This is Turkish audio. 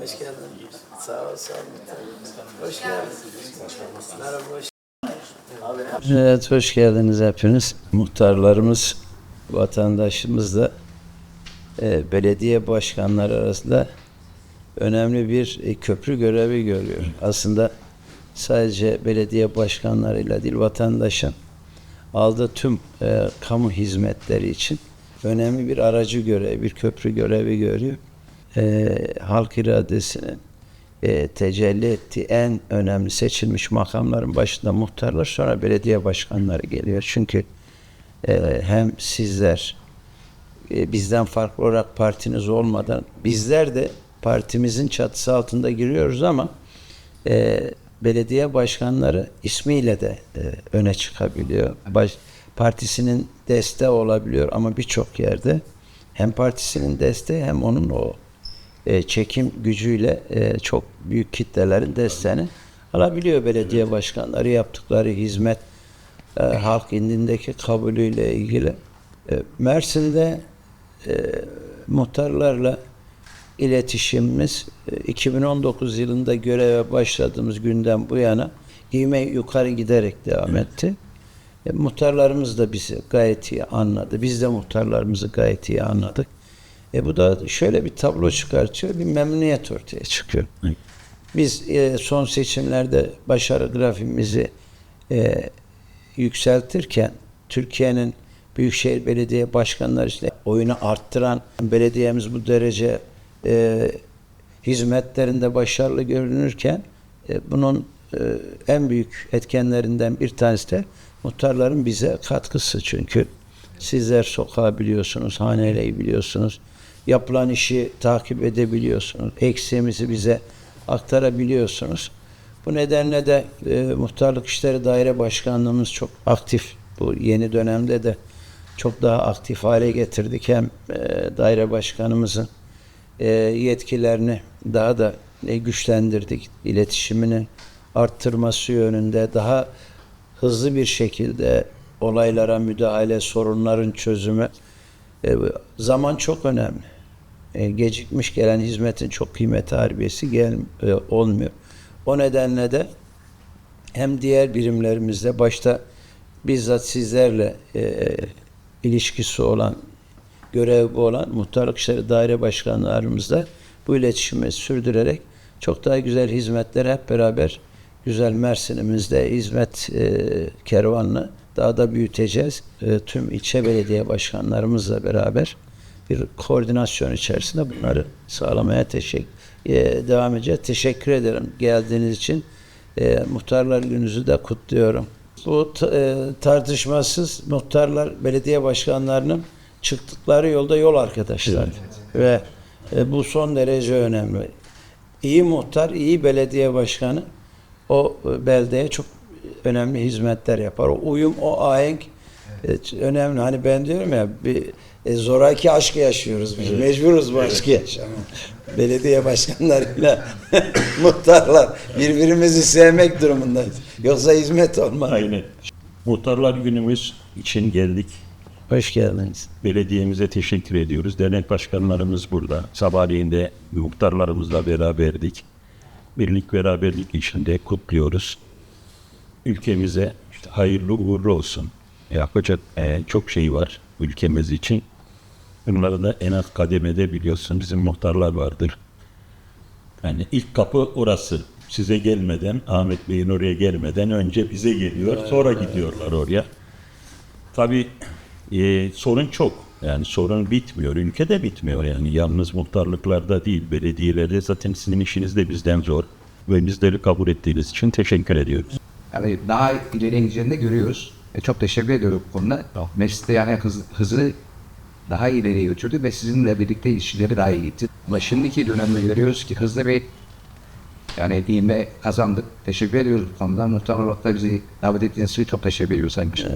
Hoş geldin. Sağ ol, sağ ol. Hoş geldin. Merhaba, hoş Evet, hoş geldiniz hepiniz. Muhtarlarımız, vatandaşımız da e, belediye başkanları arasında önemli bir e, köprü görevi görüyor. Aslında sadece belediye başkanlarıyla değil, vatandaşın aldığı tüm e, kamu hizmetleri için önemli bir aracı görevi, bir köprü görevi görüyor. E, halk iradesinin e, tecelli ettiği en önemli seçilmiş makamların başında muhtarlar sonra belediye başkanları geliyor. Çünkü e, hem sizler e, bizden farklı olarak partiniz olmadan bizler de partimizin çatısı altında giriyoruz ama e, belediye başkanları ismiyle de e, öne çıkabiliyor. Baş, partisinin desteği olabiliyor ama birçok yerde hem partisinin desteği hem onun o e, çekim gücüyle e, çok büyük kitlelerin desteğini alabiliyor belediye başkanları yaptıkları hizmet e, halk indindeki kabulüyle ilgili. E, Mersin'de e, muhtarlarla iletişimimiz e, 2019 yılında göreve başladığımız günden bu yana ivme yukarı giderek devam etti. E, muhtarlarımız da bizi gayet iyi anladı. Biz de muhtarlarımızı gayet iyi anladık. E, bu da şöyle bir tablo çıkartıyor, bir memnuniyet ortaya çıkıyor. Biz e, son seçimlerde başarı grafimizi e, yükseltirken Türkiye'nin Büyükşehir Belediye Başkanları işte oyunu arttıran belediyemiz bu derece e, hizmetlerinde başarılı görünürken e, bunun e, en büyük etkenlerinden bir tanesi de muhtarların bize katkısı. Çünkü sizler sokağı biliyorsunuz, haneleri biliyorsunuz, yapılan işi takip edebiliyorsunuz, eksiğimizi bize aktarabiliyorsunuz. Bu nedenle de e, Muhtarlık İşleri Daire Başkanlığımız çok aktif. Bu yeni dönemde de çok daha aktif hale getirdik. Hem e, daire başkanımızın e, yetkilerini daha da e, güçlendirdik. İletişimini arttırması yönünde daha hızlı bir şekilde olaylara müdahale, sorunların çözümü. E, zaman çok önemli. E, gecikmiş gelen hizmetin çok kıymeti harbiyesi gel, e, olmuyor. O nedenle de hem diğer birimlerimizde başta bizzat sizlerle e, ilişkisi olan, görevi olan muhtarlık işleri daire başkanlarımızla bu iletişimi sürdürerek çok daha güzel hizmetler hep beraber güzel Mersin'imizde hizmet e, kervanını daha da büyüteceğiz. E, tüm ilçe belediye başkanlarımızla beraber bir koordinasyon içerisinde bunları sağlamaya teşekkür e, devam edeceğiz. Teşekkür ederim geldiğiniz için. E, muhtarlar gününüzü de kutluyorum. Bu e, tartışmasız muhtarlar belediye başkanlarının çıktıkları yolda yol arkadaşlar. Ve e, bu son derece önemli. İyi muhtar, iyi belediye başkanı o e, beldeye çok önemli hizmetler yapar. O uyum, o ahenk e, önemli. Hani ben diyorum ya bir e, zoraki aşk yaşıyoruz biz. Mecburuz bu aşkı yaşamaya. Belediye başkanlarıyla muhtarlar birbirimizi sevmek durumundayız. Yoksa hizmet olmaz. Aynen. Muhtarlar günümüz için geldik. Hoş geldiniz. Belediyemize teşekkür ediyoruz. Dernek başkanlarımız burada. Sabahleyin de muhtarlarımızla beraberdik. Birlik beraberlik içinde kutluyoruz. Ülkemize işte hayırlı uğurlu olsun. Yapacak e, çok şey var ülkemiz için. Bunları da en az kademede biliyorsun bizim muhtarlar vardır. Yani ilk kapı orası. Size gelmeden, Ahmet Bey'in oraya gelmeden önce bize geliyor. Sonra gidiyorlar oraya. Tabii e, sorun çok. Yani sorun bitmiyor. Ülkede bitmiyor yani. Yalnız muhtarlıklarda değil, belediyelerde zaten sizin işiniz de bizden zor. Ve bizleri kabul ettiğiniz için teşekkür ediyoruz. Yani daha ileri gideceğini de görüyoruz. E, çok teşekkür ediyorum bu konuda. Mesleği yani hız, hızı daha ileriye götürdü ve sizinle birlikte işleri daha iyi gitti. Ama şimdiki dönemde görüyoruz ki hızlı bir yani ivme kazandık. Teşekkür ediyoruz bu konuda. Muhtemelen da bizi davet ettiğiniz için çok teşekkür ediyoruz Sayın Başkanım.